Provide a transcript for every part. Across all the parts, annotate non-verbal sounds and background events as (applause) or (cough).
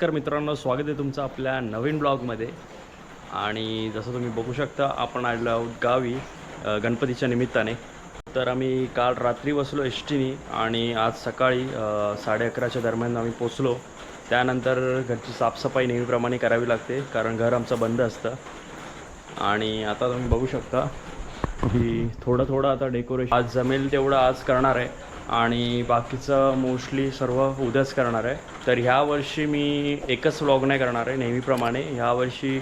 नमस्कार मित्रांनो स्वागत आहे तुमचं आपल्या नवीन ब्लॉगमध्ये. आणि जसं तुम्ही बघू शकता आपण आलो आहोत गावी गणपतीच्या निमित्ताने. तर आम्ही काल रात्री बसलो एस टीने आणि आज सकाळी साडे अकराच्या दरम्यान आम्ही पोचलो त्यानंतर घरची साफसफाई नेहमीप्रमाणे करावी लागते कारण घर आमचं बंद असतं. आणि आता तुम्ही बघू शकता की थोडं थोडं आता डेकोरेशन आज जमेल तेवढं आज करणार आहे. आणि बाकीचं मोस्टली सर्व उद्याच करणार आहे. तर ह्या वर्षी मी एकच व्लॉग नाही करणार आहे नेहमीप्रमाणे. ह्या वर्षी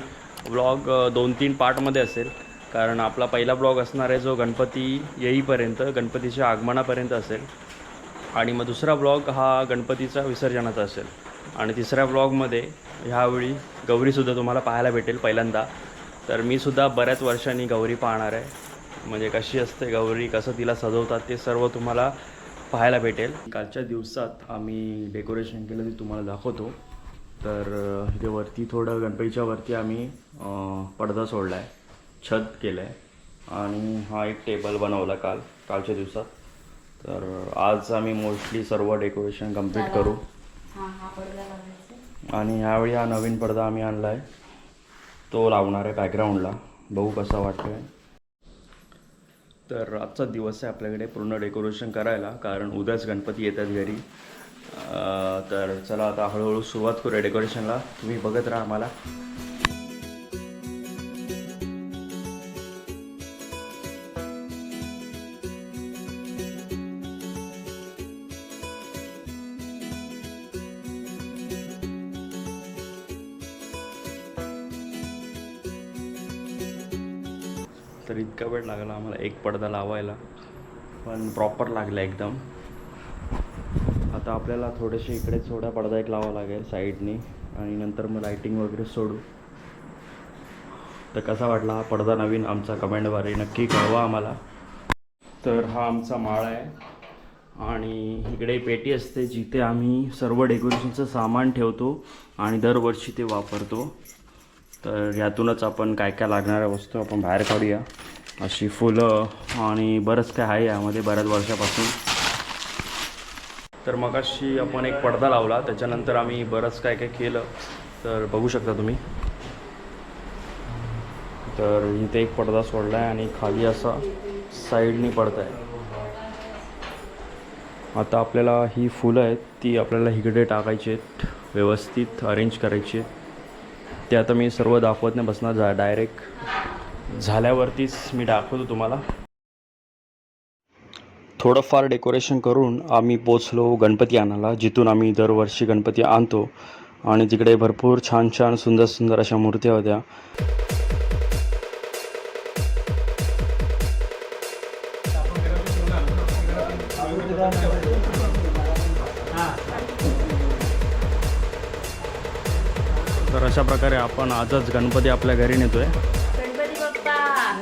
व्लॉग दोन तीन पार्टमध्ये असेल. कारण आपला पहिला ब्लॉग असणार आहे जो गणपती येईपर्यंत गणपतीच्या आगमनापर्यंत असेल. आणि मग दुसरा ब्लॉग हा गणपतीचा विसर्जनाचा असेल. आणि तिसऱ्या ब्लॉगमध्ये ह्यावेळी गौरीसुद्धा तुम्हाला पाहायला भेटेल पहिल्यांदा. तर मी सुद्धा बऱ्याच वर्षांनी गौरी पाहणार आहे. म्हणजे कशी असते गौरी कसं तिला सजवतात ते सर्व तुम्हाला पाहायला भेटेल. कालच्या दिवसात आम्ही डेकोरेशन केलं ते तुम्हाला दाखवतो. तर इथे वरती थोडं गणपतीच्या वरती आम्ही पडदा सोडला आहे छत केलं आहे आणि हा एक टेबल बनवला काल कालच्या दिवसात. तर आज आम्ही मोस्टली सर्व डेकोरेशन कंप्लीट करू. आणि ह्यावेळी हा नवीन पडदा आम्ही आणला आहे तो लावणार आहे बॅकग्राऊंडला बघू कसा वाटतो आहे तर आजचा दिवस आहे आपल्याकडे पूर्ण डेकोरेशन करायला कारण उद्याच गणपती येतात घरी. तर चला आता हळूहळू सुरुवात करूया डेकोरेशनला. तुम्ही बघत राहा आम्हाला. पडदा लावायला. पण प्रॉपर लागला एकदम. आता आपल्याला थोडेसे इकडे थोडा पडदा एक लावा लागेल साईडनी. आणि नंतर मग लाईटिंग वगैरे सोडू. तर कसा वाटला हा पडदा नवीन आमचा कमेंटद्वारे नक्की कळवा आम्हाला. तर हा आमचा माळ आहे. आणि इकडे पेटी असते जिथे आम्ही सर्व डेकोरेशनचं सामान ठेवतो आणि दरवर्षी ते वापरतो. तर यातूनच आपण काय काय लागणाऱ्या वस्तू आपण बाहेर काढूया. अशी फुलं आणि बरंच काय आहे यामध्ये बऱ्याच वर्षापासून. तर मग अशी आपण एक पडदा लावला त्याच्यानंतर आम्ही बरंच काय काय केलं तर बघू शकता तुम्ही. तर इथे एक पडदा सोडला आहे आणि खाली असा साईडनी पडत आहे आता आपल्याला ही फुलं आहेत ती आपल्याला इकडे टाकायची आहेत व्यवस्थित अरेंज करायची आहेत. ते आता मी सर्व दाखवत नाही बसणार जा डायरेक्ट झाल्यावरतीच मी दाखवतो तुम्हाला. थोडंफार डेकोरेशन करून आम्ही पोचलो गणपती आणायला जिथून आम्ही दरवर्षी गणपती आणतो. आणि तिकडे भरपूर छान छान सुंदर सुंदर अशा मूर्त्या होत्या. तर अशा प्रकारे आपण आजच गणपती आपल्या घरी नेतोय.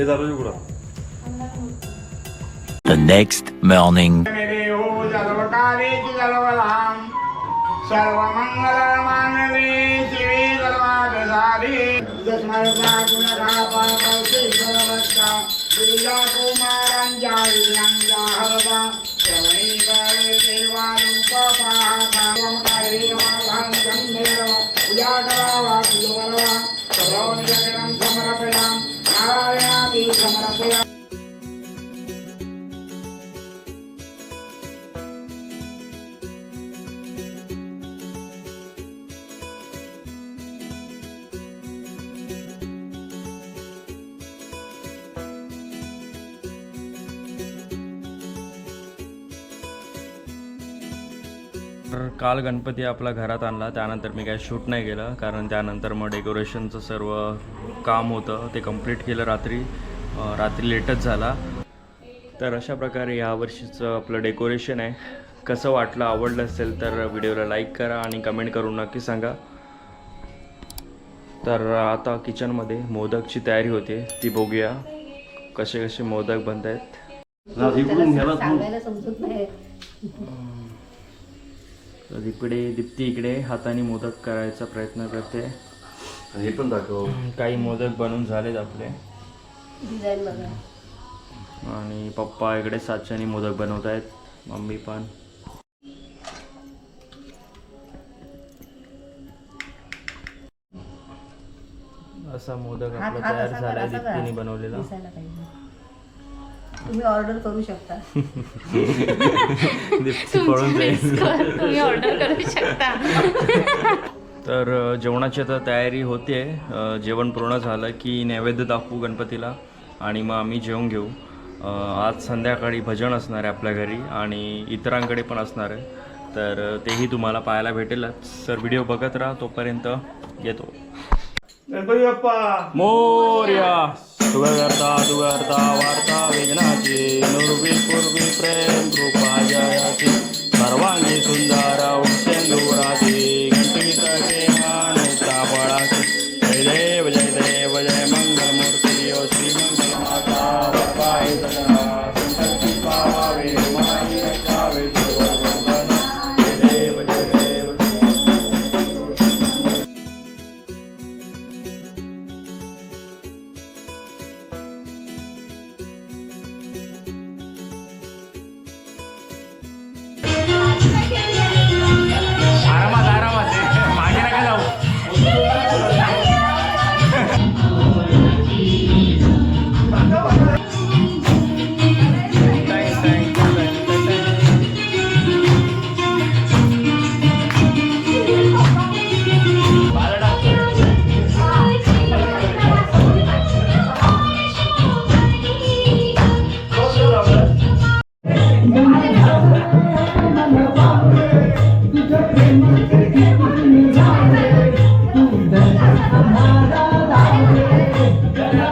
हे चालू जुकडा The next morning. देहो सर्वकारेषु सर्वदां सर्वमङ्गलमाङ्गले शिवे सर्वादसारे दस्मरसाकुलकापालकल्पे सर्वस्ता दुर्गाकुमारञ्जालिनं जाहरता श्रवणीकारे देवानुपपाहारेवाभां समर्पयां नारायणाति समर्पयाम् तर काल गणपती आपला घरात आणला. त्यानंतर मी काय शूट नाही केलं. कारण त्यानंतर मग डेकोरेशनचं सर्व काम होतं. ते कंप्लीट केलं रात्री. रात्री लेटच झाला. तर अशा प्रकारे यावर्षीचं आपलं डेकोरेशन आहे. कसं वाटलं आवडलं असेल तर व्हिडिओला लाईक करा आणि कमेंट करून नक्की सांगा. तर आता किचनमध्ये मोदकची तयारी होते. ती बघूया कसे कसे मोदक बनत आहेत तर इकडे दीप्ती इकडे हाताने मोदक करायचा प्रयत्न करते. हे पण दाखव. काही मोदक बनून झालेत आपले. डिझाईन बघा. आणि पप्पा इकडे साच्याने मोदक बनवत आहेत मम्मी पण. असा मोदक आपला तयार असा दीप्तीने. बनवलेला. तुम्ही ऑर्डर करू शकता. (laughs) दीप्ती पळून जाईल. तुम्ही ऑर्डर करू शकता. (laughs) तर जेवणाची आता तयारी होते. जेवण पूर्ण झालं की नैवेद्य दाखवू गणपतीला आणि मग आम्ही जेवून घेऊ. आज संध्याकाळी भजन असणार आहे आपल्या घरी आणि इतरांकडे पण असणार आहे. तर तेही तुम्हाला पाहायला भेटेलच. तर व्हिडिओ बघत राहा तोपर्यंत येतो. गणपती बाप्पा मोर्या! सुगर्ता दुगर्ता वार्ता विघ्नाची नुर्वी पूर्वी प्रेम कृपा जयाची. सर्वांगी सुंदर उषेंदुराची Yeah.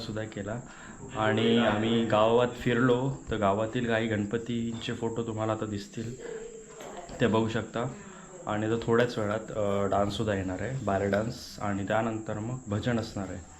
सुद्धा केला. आणि आम्ही गावात फिरलो. तर गावातील काही गणपतीचे फोटो तुम्हाला आता दिसतील. ते बघू शकता. आणि तर थोड्याच वेळात डान्ससुद्धा येणार आहे. बारे डान्स आणि त्यानंतर मग भजन असणार आहे.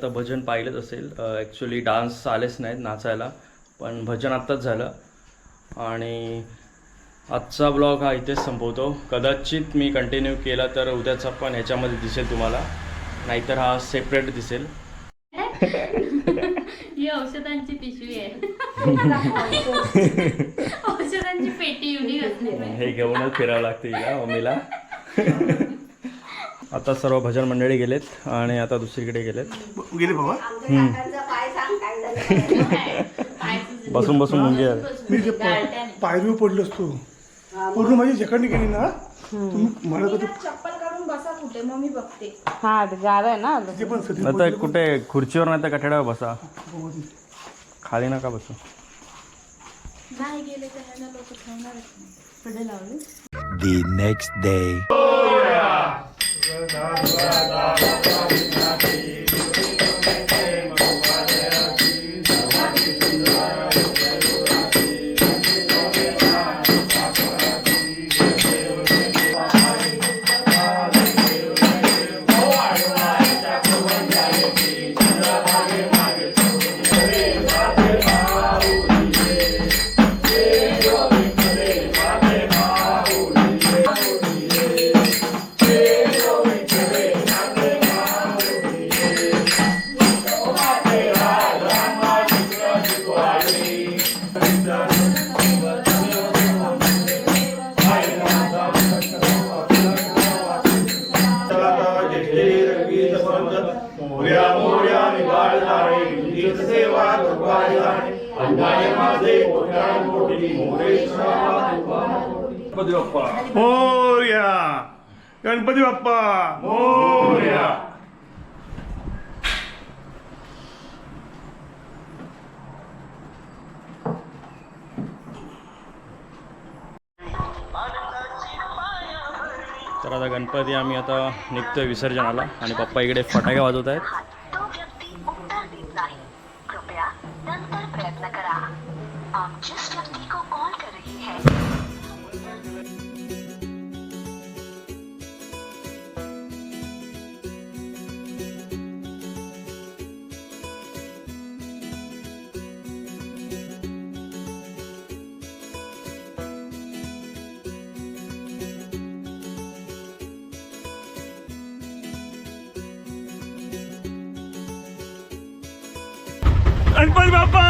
आता भजन पाहिलंच असेल. ॲक्च्युली डान्स आलेच नाहीत नाचायला पण भजन आत्ताच झालं. आणि आजचा ब्लॉग हा इथेच संपवतो. कदाचित मी कंटिन्यू केला तर उद्याचा पण ह्याच्यामध्ये दिसेल तुम्हाला. नाहीतर हा सेपरेट दिसेल. (laughs) ही औषधांची पिशवी आहे. (laughs) औषधांची पेटी हे घेऊनच फिरावं लागते हिला मम्मीला. (laughs) आता सर्व भजन मंडळी गेलेत आणि आता दुसरीकडे गेलेत. गेले बाबा? आमच्या काकांचा पाय सांग काय झालं बसून बसून मुंगे आले. मी जे पायरी पडलो असतो. पूर्ण माझी जखडणी गेली ना. तुम्ही म्हणत होते चप्पल काढून बसा कुठे? मग मी बघते. हा गार आहे ना. ते पण सध्या आता कुठे खुर्चीवर नाही तर कठड्यावर बसा. खाली नका बसू. नाही गेले तर ह्यांना लोक ठेवणारच नाही. पुढे लावले The next day. गदा गदा गदा मोर्या मोर्या निवाळ झाडे तुझीच सेवा तुकारी झाडे अंगाने माझे पोटाळ पोटली मोरेश्वरा गणपती बाप्पा. मोर्या. गणपती बाप्पा. मोर्या. आता गणपती आम्ही आता निघतोय विसर्जनाला आणि पप्पा इकडे फटाके वाजवत आहेत गणपती बाप्पा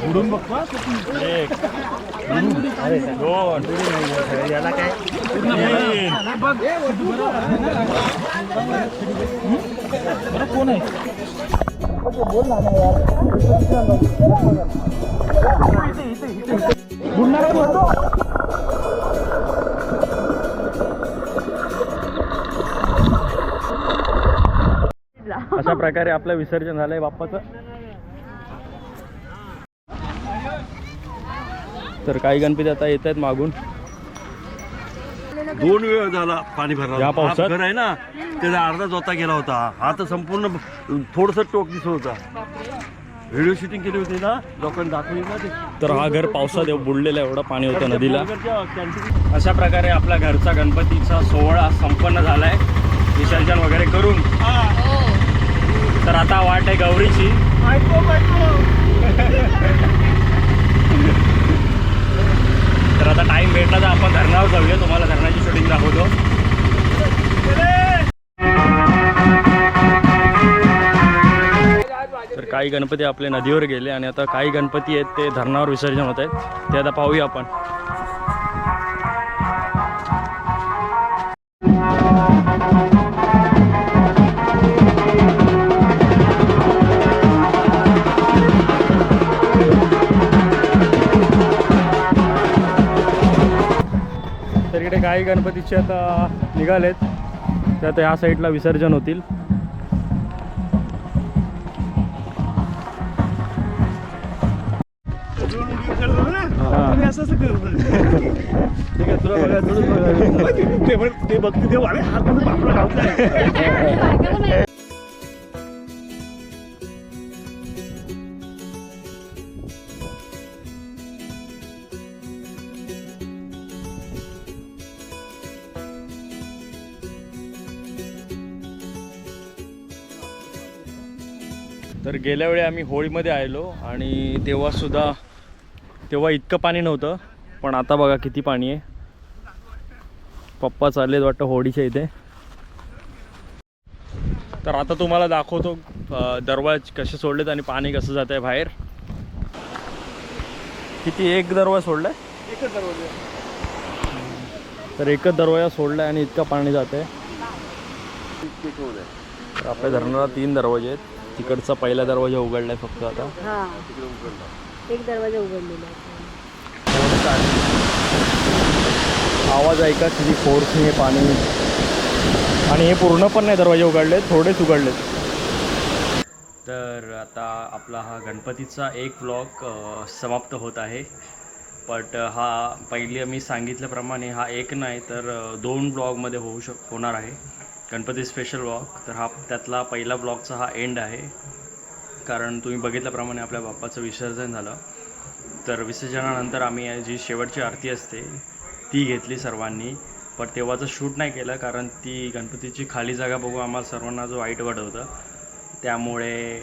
बुडून बघतो एक दोन याला काय कोण आहे बुडणार अशा प्रकारे आपलं विसर्जन झालंय बाप्पाचं. तर काही गणपती आता येत आहेत मागून. दोन वेळ झाला पाणी भरला या होता. पावसात? हा घर आहे ना त्याचा अर्धा जोता गेला होता. हा तर संपूर्ण थोडस टोक दिसत होता. व्हिडिओ शूटिंग केली होती ना लोकांनी दाखवली ना ते. तर हा घर पावसात बुडलेला एवढं पाणी होतं नदीला. अशा प्रकारे आपला घरचा गणपतीचा सोहळा संपन्न झालाय. विसर्जन वगैरे करून. तर आता वाट आहे गौरीची. तर आता टाइम भेटला तर आपण धरणावर जाऊया. तुम्हाला धरणाची शूटिंग दाखवतो. तर काही गणपती आपले नदीवर गेले आणि आता काही गणपती आहेत ते धरणावर विसर्जन होत आहेत. ते आता पाहूया आपण. तर इकडे काही गणपतीचे आता निघालेत ते आता ह्या साईडला विसर्जन होतील ते बघते तर गेल्या वेळी आम्ही होळीमध्ये आलो आणि तेव्हा सुद्धा तेव्हा इतकं पाणी नव्हतं पण आता बघा किती पाणी आहे. पप्पा चाललेत वाटतं होळीच्या इथे. तर आता तुम्हाला दाखवतो दरवाज कसे सोडलेत आणि पाणी कसं जात आहे बाहेर. किती एक दरवाजा सोडलाय? एकच दरवाजा. तर एकच दरवाजा सोडलाय आणि इतकं पाणी जात आहे आपल्या धरणाला तीन दरवाजे आहेत. तिकडचा पहिला दरवाजा उघडलाय फक्त आता. हा. एक दरवाजा उघडलेला आहे. आवाज ऐका किती फोर्सने हे पाणी आणि हे पूर्ण पण नाही दरवाजे उघडलेत थोडेच उघडलेत. तर आता आपला हा गणपतीचा एक ब्लॉग समाप्त होत आहे. बट हा पहिले मी सांगितल्याप्रमाणे हा एक नाही तर अ, दोन ब्लॉगमध्ये होऊ शक होणार आहे. गणपती स्पेशल ब्लॉग तर हा त्यातला पहिला ब्लॉगचा हा एंड आहे. कारण तुम्ही बघितल्याप्रमाणे आपल्या बाप्पाचं विसर्जन झालं. तर विसर्जनानंतर आम्ही जी शेवटची आरती असते ती घेतली सर्वांनी. पण तेव्हाचं शूट नाही केलं कारण ती गणपतीची खाली जागा बघू आम्हाला सर्वांना जो वाईट वाटत होतं त्यामुळे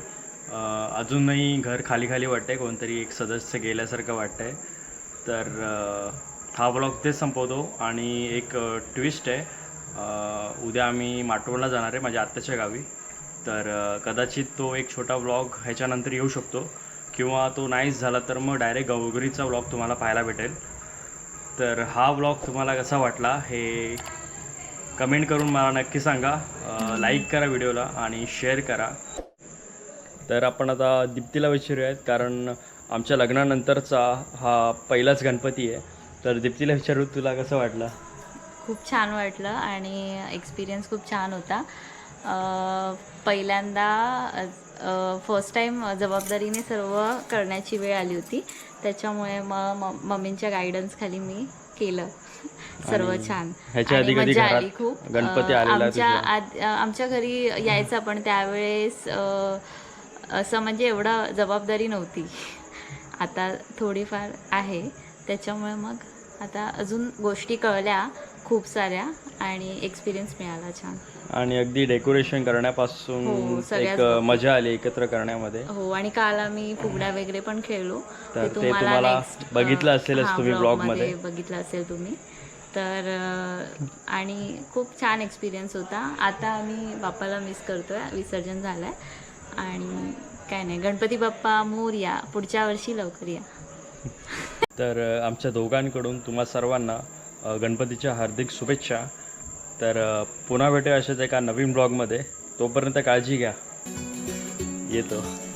अजूनही घर खाली खाली वाटतं आहे कोणतरी एक सदस्य गेल्यासारखं वाटतं आहे तर हा ब्लॉग तेच संपवतो. आणि एक ट्विस्ट आहे. उद्या आम्ही माटोळला जाणार आहे माझ्या आत्ताच्या गावी. तर कदाचित तो एक छोटा ब्लॉग ह्याच्यानंतर येऊ शकतो. किंवा तो नाहीच झाला तर मग डायरेक्ट गौगरीचा ब्लॉग तुम्हाला पाहायला भेटेल. तर हा ब्लॉग तुम्हाला कसा वाटला हे कमेंट करून मला नक्की सांगा. लाईक करा व्हिडिओला आणि शेअर करा. तर आपण आता दीप्तीला विचारूयात कारण आमच्या लग्नानंतरचा हा पहिलाच गणपती आहे. तर दीप्तीला विचारू तुला कसं वाटलं? खूप छान वाटलं आणि एक्सपिरियन्स खूप छान होता. पहिल्यांदा फर्स्ट टाईम जबाबदारीने सर्व करण्याची वेळ आली होती. त्याच्यामुळे मग मम्मींच्या गायडन्स खाली मी केलं. (laughs) सर्व छान. मजा आली खूप. आमच्या आमच्या घरी यायचा पण त्यावेळेस असं म्हणजे एवढा जबाबदारी नव्हती. (laughs) आता थोडीफार आहे. त्याच्यामुळे मग आता अजून गोष्टी कळल्या. खूप साऱ्या आणि एक्सपिरियन्स मिळाला छान. आणि अगदी डेकोरेशन करण्यापासून हो, एक. मजा आली एकत्र करण्यामध्ये. हो आणि काल आम्ही फुगड्या वगैरे पण खेळलो. तर ते तुम्हाला बघितलं असेलच तुम्ही vlogमध्ये. मध्ये बघितलं असेल तुम्ही. तर आणि खूप छान एक्सपिरियन्स होता. आता आम्ही बाप्पाला मिस करतोय. विसर्जन झालंय. आणि काय नाही गणपती बाप्पा मोर या. पुढच्या वर्षी लवकर या. तर आमच्या दोघांकडून तुम्हा सर्वांना गणपतीच्या हार्दिक शुभेच्छा. तर पुन्हा भेटूया अशाच एका नवीन ब्लॉगमध्ये. तोपर्यंत काळजी घ्या. येतो.